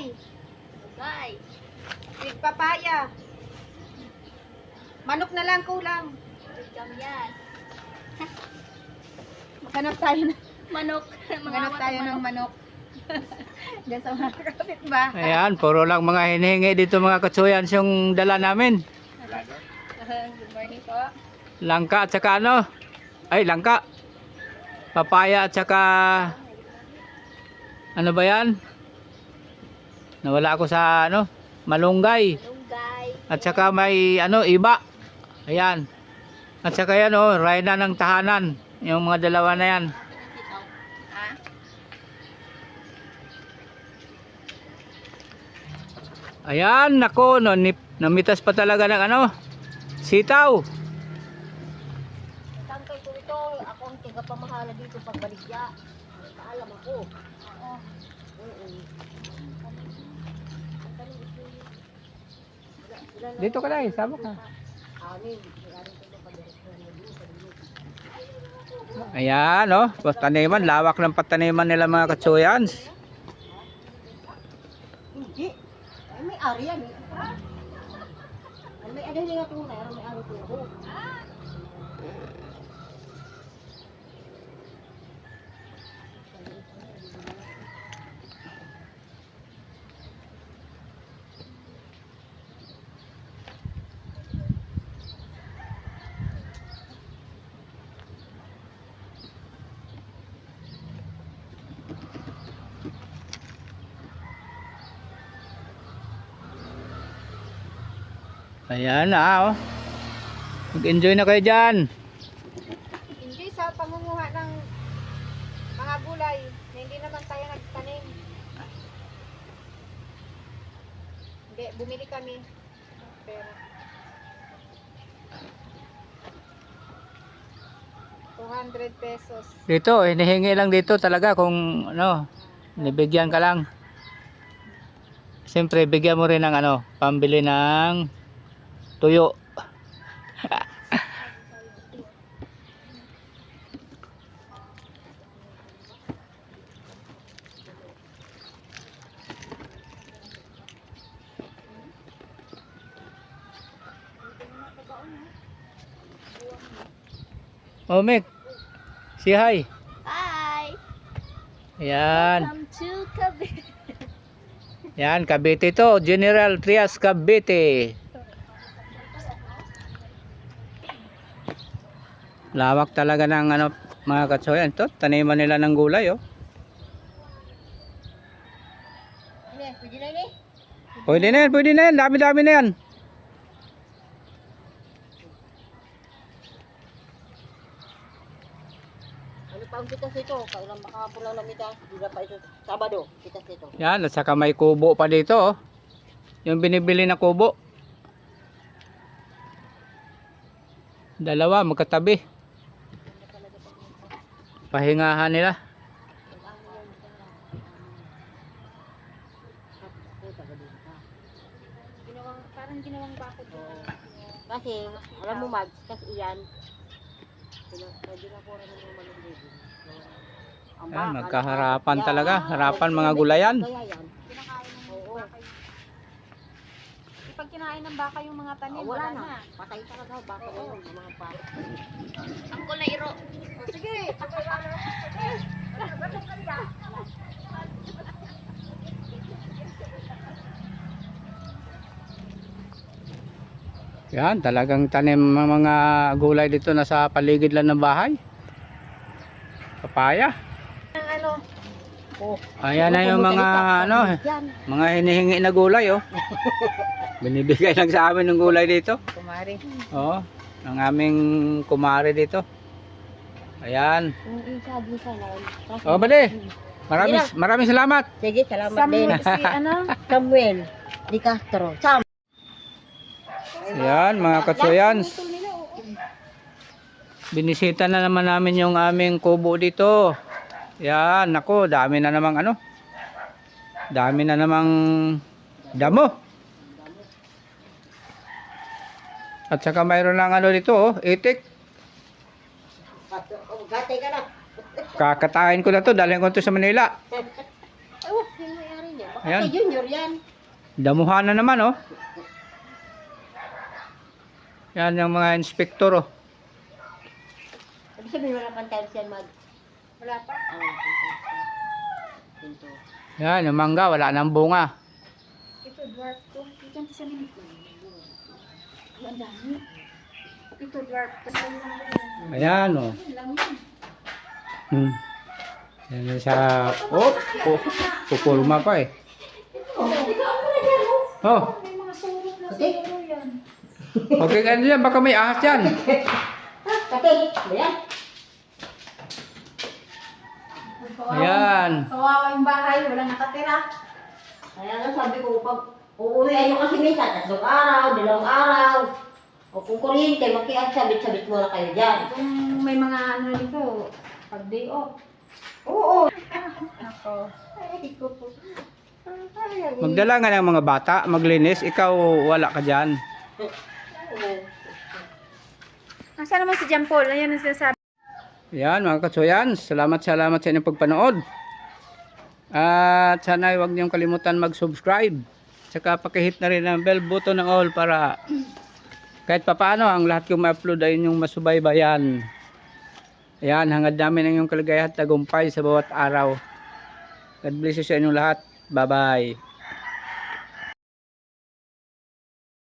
malunggay. Bye. Big papaya. Manok na lang kulang. Kamyas. Maghanap tayo ng, Manok. maghanap tayo ng manok. Diyan sa mga kapit ba? Ayan, puro lang mga hinihingi dito mga katsuyans yung dala namin. Good morning po. Langka at saka ano? Ay, langka. Papaya at saka ano ba yan? Nawala ako sa ano? Malunggay. Malunggay. At saka may ano, iba. Ayan. At saka yan oh, rayna ng tahanan. Yung mga dalawa na yan. Ha? Ayan, nako, no, nip, namitas pa talaga ng ano, sitaw. Tangkay ko ito. Ako ang tigapamahala dito pag baligya. Paalam ako. Oo. Dito ka lang, sama ka. Ayan, oh, taniman, lawak ng pataniman nila mga katsuyans. Hindi. Ay, may ari yan eh. Ay, may ano nga itong meron, may ari. Ayan na, oh. Mag-enjoy na kayo dyan. Enjoy sa pangunguha ng mga gulay na hindi naman tayo nagtanim. Hindi, bumili kami. Pero 200 pesos. Dito, hinihingi lang dito talaga kung ano, nibigyan ka lang. Siyempre, bigyan mo rin ng ano, pambili ng tuyo. Oh, Mick. Say hi. Hi! Ayan. Welcome to Cavite. Yan, Cavite to. General Trias Cavite. Lawak talaga ng ano, mga katsoyan. Ito, taniman nila ng gulay, oh. Yan? Pwede na ni? Pwede na yan, pwede na yan. Dami-dami na yan. Ano pa ang kitas ito? Kailan makapula lang mitas? Di na pa ito. Sabado, kitas ito. Yan, at saka may kubo pa dito, oh. Yung binibili na kubo. Dalawa, magkatabi. Pahingahan nila. Ginawang, parang ginawang bakod. Kasi, alam mo Mags, kasi iyan, pwede na po rin yung malunggay. Ang Yan, baka, magkaharapan talaga. Harapan mga gulayan. Kinakain ng Oo. baka yung... Pag kinain ng baka yung mga tanim, Oh, wala, wala na. na. Patay talaga, baka yun, yung mga pa. Ang kulairo. Sige. Yan, talagang tanim ng mga gulay dito na sa paligid lang ng bahay. Papaya. Ano, Oh. Ayan na yung mga ano, Yan. mga hinihingi na gulay oh. Binibigay lang sa amin ng gulay dito. kumari. Oo, ng aming kumare dito. Ayan. Din. Oh, bali. Maraming maraming salamat. Sige, salamat din. Samuel, si ano? Samuel Di Castro. Sam. Ayan, mga katsuyans. Binisita na naman namin yung aming kubo dito. Yan, nako, dami na namang ano. Dami na namang damo. At saka mayroon lang ano dito, oh, itik. Gatay ka na. Kakatayin ko na to, dalhin ko to sa Manila. Ayan. Junior yan. Damuhan na naman, oh. Yan yung mga inspektor, oh. Sabi sabihin wala pang tiles yan, Mag. Wala pa. Ah, wala pang tiles yan. Pinto. Yan, yung mangga, wala nang bunga. Ito, dwarf to. Ikan sa ko. Ang dami. Ito, dwarf to. Ayan, oh. Yan. Hmm. Yan sa... Oh, oh. Pupulma pa, eh. Oh, May mga surot na Okay. siguro yan. okay ka dyan. Baka may ahas yan. Kati, ba yan? Ayan. Kawawa yung bahay. Wala nakatira. Kaya nga sabi ko, pag uuwian nyo kasi minsan, tatlong araw, dalawang araw. O kung kuryente, makiat sabit-sabit muna kayo dyan. Kung may mga ano dito, pag day off. Oo. Ako. Ay, ko po. Magdala nga ng mga bata, maglinis. Ikaw, wala ka dyan. Asa naman si John Paul? Ayan ang sinasabi. Yan mga katsuyan, salamat salamat sa inyong pagpanood. At sana huwag niyong kalimutan mag-subscribe. Tsaka pakihit na rin ang bell button ng all para kahit papaano ang lahat kong ma-upload ay inyong masubaybayan. Ayan, hangad namin ang inyong kaligayahan at tagumpay sa bawat araw. God bless you sa inyong lahat. Bye-bye.